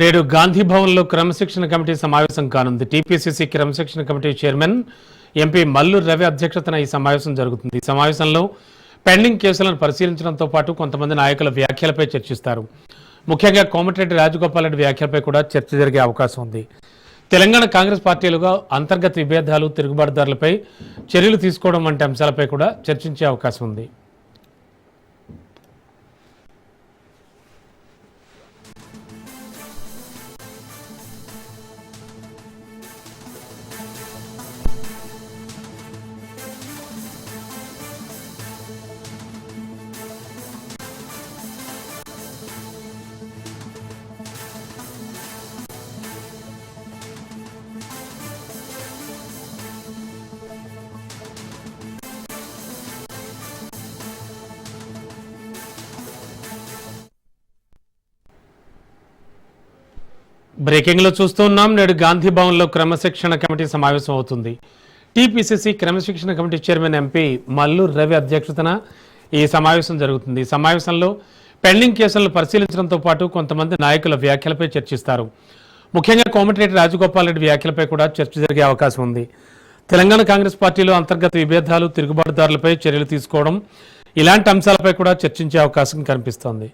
నేడు గాంధీ భవన్లో క్రమశిక్షణ కమిటీ సమావేశం కానుంది. టీపీసీసీ క్రమశిక్షణ committee chairman MP Mallu Ravi అధ్యక్షతన ఈ సమావేశం జరుగుతుంది. ఈ సమావేశంలో పెండింగ్ కేసులను పరిశీలించడంతో పాటు కొంతమంది నాయకుల వ్యాఖ్యలపై చర్చిస్తారు. ముఖ్యంగా కోమటిరెడ్డి రాజగోపాల్ రెడ్డి వ్యాఖ్యలపై కూడా చర్చ జరిగే అవకాశం ఉంది. తెలంగాణ కాంగ్రెస్ పార్టీలుగా అంతర్గత విభేదాలు తిరుగుబాటుదారులపై చర్యలు తీసుకోవడం వంటి అంశాలపై కూడా చర్చించే అవకాశం ఉంది. బ్రేకింగ్లో చూస్తున్నాం నేడు గాంధీ భవన్లో క్రమశిక్షణ కమిటీ సమావేశం అవుతుంది. టీపీసీసీ క్రమశిక్షణ committee chairman MP Mallu Ravi అధ్యక్షతన ఈ సమావేశం జరుగుతుంది. ఈ సమావేశంలో పెండింగ్ కేసులను పరిశీలించడంతో పాటు కొంతమంది నాయకుల వ్యాఖ్యలపై చర్చిస్తారు. ముఖ్యంగా కోమటిరెడ్డి రాజగోపాల్ రెడ్డి వ్యాఖ్యలపై కూడా చర్చ జరిగే అవకాశం ఉంది. తెలంగాణ కాంగ్రెస్ పార్టీలో అంతర్గత విభేదాలు తిరుగుబాటుదారులపై చర్యలు తీసుకోవడం ఇలాంటి అంశాలపై కూడా చర్చించే అవకాశం కనిపిస్తోంది.